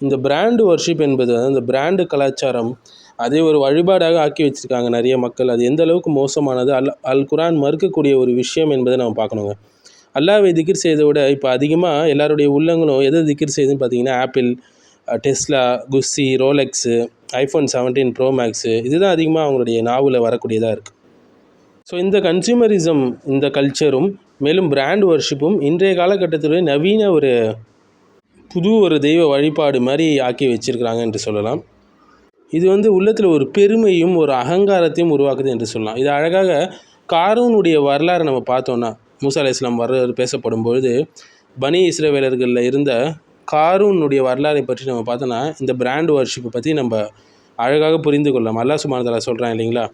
இந்த brand worship என்பது அந்த பிராண்டு கலாச்சாரம் அதை ஒரு வழிபாடாக ஆக்கி வச்சுருக்காங்க நிறைய மக்கள். அது எந்த அளவுக்கு மோசமானது? அல் அல் குரான் மறுக்கக்கூடிய ஒரு விஷயம் என்பதை நம்ம பார்க்கணுங்க. அல்லாவை திக்ர் செய்த விட இப்போ அதிகமாக எல்லாருடைய உள்ளங்களும் எதை திக்ர் செய்யுதுன்னு பார்த்தீங்கன்னா Apple Tesla Gucci Rolex iPhone seventeen pro max இதுதான் அதிகமாக அவங்களுடைய நாவில் வரக்கூடியதாக இருக்குது ஸோ இந்த கன்சியூமரிசம் இந்த கல்ச்சரும் மேலும் பிராண்ட் ஒர்ஷிப்பும் இன்றைய காலகட்டத்தில் நவீன ஒரு புது ஒரு தெய்வ வழிபாடு மாதிரி ஆக்கி வச்சிருக்கிறாங்க என்று சொல்லலாம். இது வந்து உள்ளத்தில் ஒரு பெருமையும் ஒரு அகங்காரத்தையும் உருவாக்குது என்று சொல்லலாம். இது அழகாக காரூனுடைய வரலாறை நம்ம பார்த்தோன்னா மூசா அலி இஸ்லாம் வரலாறு பேசப்படும் பொழுது பனி இஸ்ரவேலர்களில் இருந்த காரூனுடைய வரலாறை பற்றி நம்ம பார்த்தோன்னா இந்த பிராண்ட் வர்ஷிப்பை பற்றி நம்ம அழகாக புரிந்து கொள்ளலாம். அல்லா சுப்ஹானஹு சொல்கிறான் இல்லைங்களா?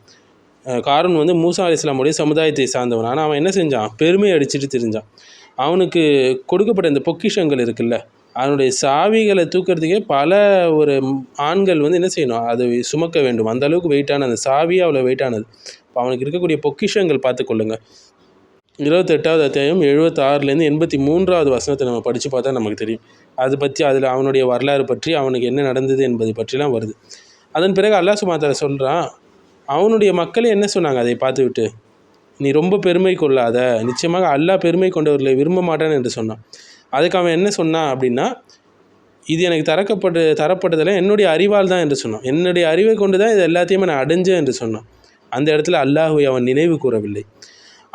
காரூன் வந்து மூசா அலி இஸ்லாமுடைய சமுதாயத்தை சார்ந்தவன். ஆனால் அவன் என்ன செஞ்சான்? பெருமை அடிச்சுட்டு தெரிஞ்சான். அவனுக்கு கொடுக்கப்பட்ட இந்த பொக்கிஷங்கள் இருக்குல்ல அதனுடைய சாவிகளை தூக்கிறதுக்கே பல ஒரு ஆண்கள் வந்து என்ன செய்யணும்? அதை சுமக்க வேண்டும். அந்த அளவுக்கு வெயிட்டான அந்த சாவியே அவ்வளோ வெயிட்டானது இப்போ அவனுக்கு இருக்கக்கூடிய பொக்கிஷங்கள் பார்த்துக்கொள்ளுங்க இருபத்தெட்டாவது அத்தியாயம் எழுபத்தாறுலேருந்து எண்பத்தி மூன்றாவது வசனத்தை நம்ம படித்து பார்த்தா நமக்கு தெரியும். அது பற்றி அதில் அவனுடைய வரலாறு பற்றி அவனுக்கு என்ன நடந்தது என்பதை பற்றிலாம் வருது. அதன் பிறகு அல்லாஹ் சுமாத்தார சொல்கிறான் அவனுடைய மக்களே என்ன சொன்னாங்க அதை பார்த்துவிட்டு? நீ ரொம்ப பெருமை கொள்ளாத. நிச்சயமாக அல்லாஹ் பெருமை கொண்டவர்களை விரும்ப மாட்டான் என்று சொன்னான். அதுக்கு அவன் என்ன சொன்னான் அப்படின்னா இது எனக்கு தரக்கப்பட்டு தரப்பட்டதில் என்னுடைய அறிவால் தான் என்று சொன்னான். என்னுடைய அறிவை கொண்டு தான் இது எல்லாத்தையுமே நான் அடைஞ்சேன் என்று சொன்னான். அந்த இடத்துல அல்லாஹுவை அவன் நினைவு கூறவில்லை.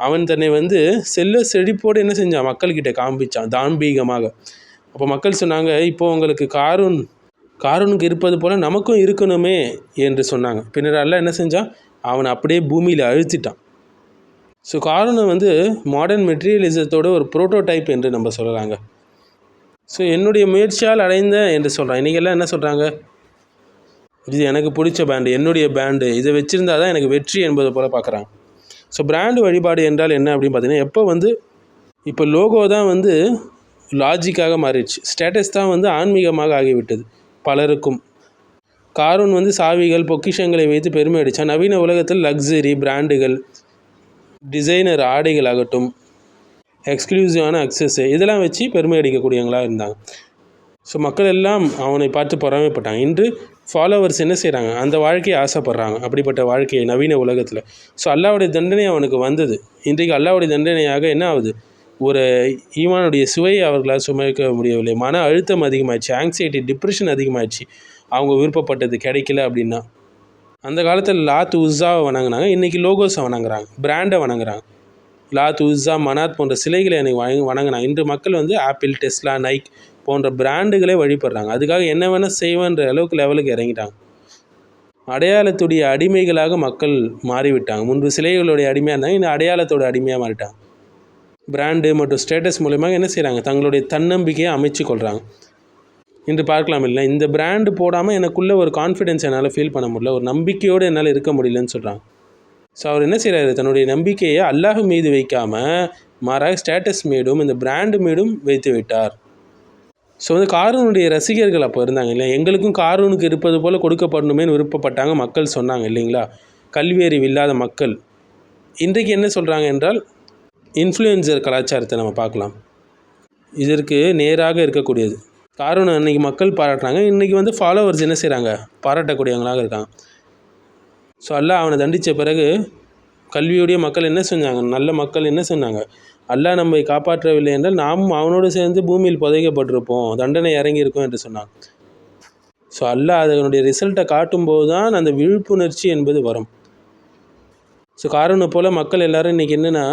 அவன் தன்னை வந்து செல்ல செழிப்போடு என்ன செஞ்சான்? மக்கள்கிட்ட காண்பிச்சான் தாம்பீகமாக. அப்போ மக்கள் சொன்னாங்க இப்போ உங்களுக்கு காரூன் காரூனுக்கு இருப்பது போல் நமக்கும் இருக்கணுமே என்று சொன்னாங்க. பின்னர் அல்ல என்ன செஞ்சான்? அவனை அப்படியே பூமியில் அழுத்திட்டான். ஸோ காரூனை வந்து மாடர்ன் மெட்டீரியலிசத்தோட ஒரு ப்ரோட்டோடைப் என்று நம்ம சொல்லலாங்க. ஸோ என்னுடைய முயற்சியால் அடைந்த என்று சொல்கிறான் இன்றைக்கெல்லாம் என்ன சொல்கிறாங்க இது எனக்கு பிடிச்ச பேண்டு என்னுடைய பேண்டு இதை வச்சுருந்தா தான் எனக்கு வெற்றி என்பது போல் பார்க்குறாங்க. ஸோ பிராண்டு வழிபாடு என்றால் என்ன அப்படின்னு பார்த்தீங்கன்னா எப்போ வந்து இப்போ லோகோ தான் வந்து லாஜிக்காக மாறிடுச்சு. ஸ்டேட்டஸ் தான் வந்து ஆன்மீகமாக ஆகிவிட்டது பலருக்கும். காரூன் வந்து சாவிகள் பொக்கிஷங்களை வைத்து பெருமை அடித்தான் நவீன உலகத்தில் லக்ஸரி பிராண்டுகள் டிசைனர் ஆடைகள் ஆகட்டும் எக்ஸ்க்ளூசிவான அக்சஸ்ஸு இதெல்லாம் வச்சு பெருமை அடிக்கக்கூடியவங்களாக இருந்தாங்க. ஸோ மக்கள் எல்லாம் அவனை பார்த்து பொறாமைப்பட்டாங்க. இன்று ஃபாலோவர்ஸ் என்ன செய்கிறாங்க அந்த வாழ்க்கையை ஆசைப்படுறாங்க. அப்படிப்பட்ட வாழ்க்கையை நவீன உலகத்தில். ஸோ அல்லாவுடைய தண்டனை அவனுக்கு வந்தது. இன்றைக்கு அல்லாவுடைய தண்டனையாக என்ன ஆகுது? ஒரு ஈமானுடைய சுவையை அவர்களால் சுமக்க முடியவில்லை. மன அழுத்தம் அதிகமாகிடுச்சு ஆங்ஸைட்டி டிப்ரெஷன் அதிகமாகிடுச்சு அவங்க விருப்பப்பட்டது கிடைக்கல அப்படின்னா அந்த காலத்தில் லாத் உஸ்ஸாவை வணங்கினாங்க. இன்றைக்கி லோகோஸை வணங்குறாங்க பிராண்டை வணங்குறாங்க. லாத் உஸா மனாத் போன்ற சிலைகளை எனக்கு வணங்கி வணங்கினாங்க. இன்று மக்கள் வந்து ஆப்பிள் டெஸ்லா நைக் போன்ற பிராண்டுகளே வழிபடுறாங்க. அதுக்காக என்ன வேணால் செய்வேன்ற அளவுக்கு லெவலுக்கு இறங்கிட்டாங்க. அடையாளத்துடைய அடிமைகளாக மக்கள் மாறிவிட்டாங்க. முன்பு சிலைகளுடைய அடிமையாக இருந்தாங்க இந்த அடையாளத்தோட அடிமையாக மாறிட்டாங்க. பிராண்டு மற்றும் ஸ்டேட்டஸ் மூலயமா என்ன செய்கிறாங்க தங்களுடைய தன்னம்பிக்கையை அமைச்சு கொள்கிறாங்க என்று பார்க்கலாம் இல்லை. இந்த பிராண்டு போடாமல் எனக்குள்ளே ஒரு கான்ஃபிடென்ஸ் என்னால் ஃபீல் பண்ண முடியல. ஒரு நம்பிக்கையோடு என்னால் இருக்க முடியலன்னு சொல்கிறாங்க ஸோ அவர் என்ன செய்கிறாரு தன்னுடைய நம்பிக்கையை அல்லாஹ் மீது வைக்காமல் மாறாக ஸ்டேட்டஸ் மீடும் இந்த பிராண்டு மீடும் வைத்து விட்டார். ஸோ வந்து காரூனுடைய ரசிகர்கள் அப்போ இருந்தாங்க இல்லையா? எங்களுக்கும் காரூனுக்கு இருப்பது போல் கொடுக்கப்படணுமேனு விருப்பப்பட்டாங்க மக்கள் சொன்னாங்க இல்லைங்களா? கல்வி அறிவு இல்லாத மக்கள். இன்றைக்கு என்ன சொல்கிறாங்க என்றால் இன்ஃப்ளூயன்சர் கலாச்சாரத்தை நம்ம பார்க்கலாம். இதற்கு நேராக இருக்கக்கூடியது. காரணம் அன்றைக்கி மக்கள் பாராட்டுறாங்க இன்றைக்கி வந்து ஃபாலோவர்ஸ் என்ன செய்கிறாங்க பாராட்டக்கூடியவங்களாக இருக்காங்க. ஸோ அல்லாஹ் அவனை தண்டித்த பிறகு கல்வியுடைய மக்கள் என்ன செஞ்சாங்க? நல்ல மக்கள் என்ன சொன்னாங்க அல்லாஹ் நம்மை காப்பாற்றவில்லை என்றால் நாமும் அவனோடு சேர்ந்து பூமியில் புதைக்கப்பட்டிருப்போம். தண்டனை இறங்கியிருக்கோம் என்று சொன்னாங்க. ஸோ அல்லாஹ் அதனுடைய ரிசல்ட்டை காட்டும்போது தான் அந்த விழிப்புணர்ச்சி என்பது வரும். ஸோ காரணம் போல் மக்கள் எல்லோரும் இன்றைக்கி என்னென்னா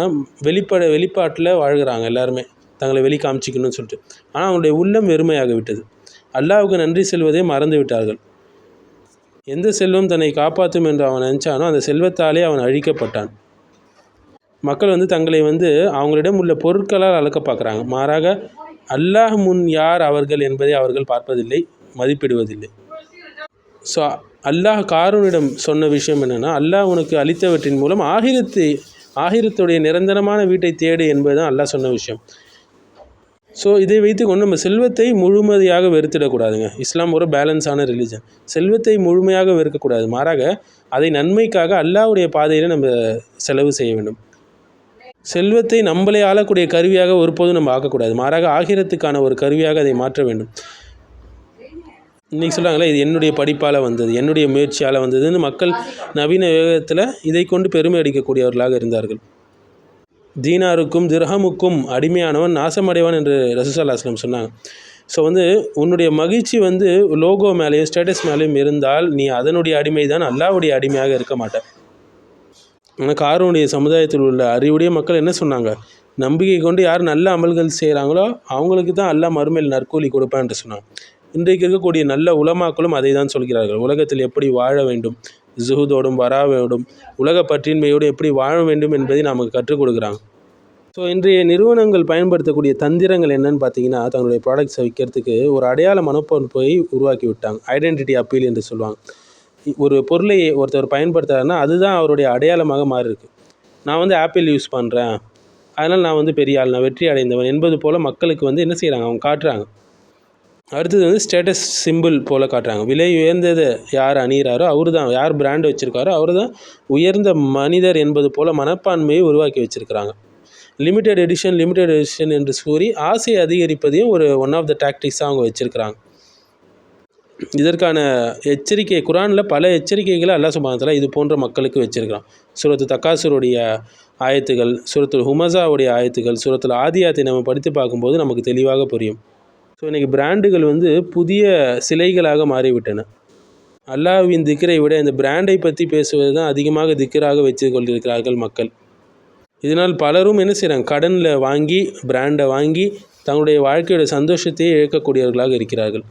வெளிப்பட வெளிப்பாட்டில் வாழ்கிறாங்க எல்லாருமே. தங்களை வெளி காமிச்சிக்கணும்னு சொல்லிட்டு. ஆனால் அவங்களுடைய உள்ளம் வெறுமையாக விட்டது அல்லாவுக்கு நன்றி செல்வதை மறந்து விட்டார்கள் எந்த செல்வம் தன்னை காப்பாற்றும் என்று அவன் நினச்சானோ அந்த செல்வத்தாலே அவன் அழிக்கப்பட்டான். மக்கள் வந்து தங்களை வந்து அவங்களிடம் உள்ள பொருட்களால் அளக்க பார்க்குறாங்க மாறாக அல்லாஹ் முன் யார் அவர்கள் என்பதை அவர்கள் பார்ப்பதில்லை மதிப்பிடுவதில்லை. ஸோ அல்லாஹ் காரூனிடம் சொன்ன விஷயம் என்னென்னா அல்லாஹ் உனக்கு அளித்தவற்றின் மூலம் ஆகிரத்தை ஆகிரத்துடைய நிரந்தரமான வீட்டை தேடு என்பது தான் அல்லாஹ் சொன்ன விஷயம். ஸோ இதை வைத்துக்கொண்டு நம்ம செல்வத்தை முழுமதியாக வெறுத்திடக்கூடாதுங்க. இஸ்லாம் ஒரு பேலன்ஸான ரிலீஜன் செல்வத்தை முழுமையாக வெறுக்கக்கூடாது. மாறாக அதை நன்மைக்காக அல்லாவுடைய பாதையில் நம்ம செலவு செய்ய வேண்டும். செல்வத்தை நம்மளே ஆளக்கூடிய கருவியாக ஒருபோதும் நம்ம ஆக்கக்கூடாது. மாறாக ஆகிரத்துக்கான ஒரு கருவியாக அதை மாற்ற வேண்டும். இன்றைக்கி சொல்கிறாங்களே இது என்னுடைய படிப்பால் வந்தது என்னுடைய முயற்சியால் வந்ததுன்னு மக்கள் நவீன வேகத்தில் இதை கொண்டு பெருமை அடிக்கக்கூடியவர்களாக இருந்தார்கள். தீனாருக்கும் திர்ஹமுக்கும் அடிமையானவன் நாசமடைவான் என்று ரசூசல்லா அஸ்லம் சொன்னாங்க. ஸோ வந்து உன்னுடைய மகிழ்ச்சி வந்து லோகோ மேலேயும் ஸ்டேட்டஸ் மேலேயும் இருந்தால் நீ அதனுடைய அடிமை தான் அல்லாவுடைய அடிமையாக இருக்க மாட்ட. ஆனால் காரனுடைய சமுதாயத்தில் உள்ள அறிவுடைய மக்கள் என்ன சொன்னாங்க? நம்பிக்கை கொண்டு யார் நல்ல அமல்கள் செய்கிறாங்களோ அவங்களுக்கு தான் அல்லா மறுமையில் நற்கூலி கொடுப்பான் என்று சொன்னாங்க. இன்றைக்கு இருக்கக்கூடிய நல்ல உலமாக்களும் அதை தான் சொல்கிறார்கள். உலகத்தில் எப்படி வாழ வேண்டும்? ஜுஹுதோடும் வராவோடும் உலக பற்றின்மையோடு எப்படி வாழ வேண்டும் என்பதை நமக்கு கற்றுக் கொடுக்குறாங்க. ஸோ இன்றைய நிறுவனங்கள் பயன்படுத்தக்கூடிய தந்திரங்கள் என்னன்னு பார்த்தீங்கன்னா தங்களுடைய ப்ராடக்ட்ஸை விற்கிறதுக்கு ஒரு அடையாள மனப்பான்பை உருவாக்கி விட்டாங்க. ஐடென்டிட்டி அப்பீல் என்று சொல்லுவாங்க. ஒரு பொருளை ஒருத்தர் பயன்படுத்துறாருன்னா அதுதான் அவருடைய அடையாளமாக மாறியிருக்கு. நான் வந்து ஆப்பிள் யூஸ் பண்ணுறேன் அதனால் நான் வந்து பெரிய ஆள் நான் வெற்றி அடைந்தவன் என்பது போல் மக்களுக்கு வந்து என்ன செய்கிறாங்க அவங்க காட்டுறாங்க. அடுத்தது வந்து ஸ்டேட்டஸ் சிம்பிள் போல் காட்டுறாங்க. விலை உயர்ந்தது யார் அணிகிறாரோ அவர் தான் யார் பிராண்ட் வச்சுருக்காரோ அவர் தான் உயர்ந்த மனிதர் என்பது போல் மனப்பான்மையை உருவாக்கி வச்சுருக்கிறாங்க. லிமிடெட் எடிஷன் லிமிடெட் எடிஷன் என்று கூறி ஆசை அதிகரிப்பதையும் ஒரு ஒன் ஆஃப் த டாக்டிக்ஸாக அவங்க வச்சுருக்கிறாங்க. இதற்கான எச்சரிக்கை குரானில் பல எச்சரிக்கைகளை அல்லாஹ் சுபானத்தில் இது போன்ற மக்களுக்கு வச்சுருக்கிறான். சுரத்து தக்காசுருடைய ஆயத்துகள் சுரத்தில் ஹுமசாவுடைய ஆயத்துகள் சுரத்தில் ஆதியாத்தை நம்ம படித்து பார்க்கும்போது நமக்கு தெளிவாக புரியும். ஸோ இன்றைக்கி பிராண்டுகள் வந்து புதிய சிலைகளாக மாறிவிட்டன. அல்லாவின் திக்கரை விட இந்த பிராண்டை பற்றி பேசுவது தான் அதிகமாக திக்கராக வச்சு கொண்டிருக்கிறார்கள் மக்கள். இதனால் பலரும் என்ன செய்கிறாங்க கடனில் வாங்கி பிராண்டை வாங்கி தங்களுடைய வாழ்க்கையோட சந்தோஷத்தையே இழக்கக்கூடியவர்களாக இருக்கிறார்கள்.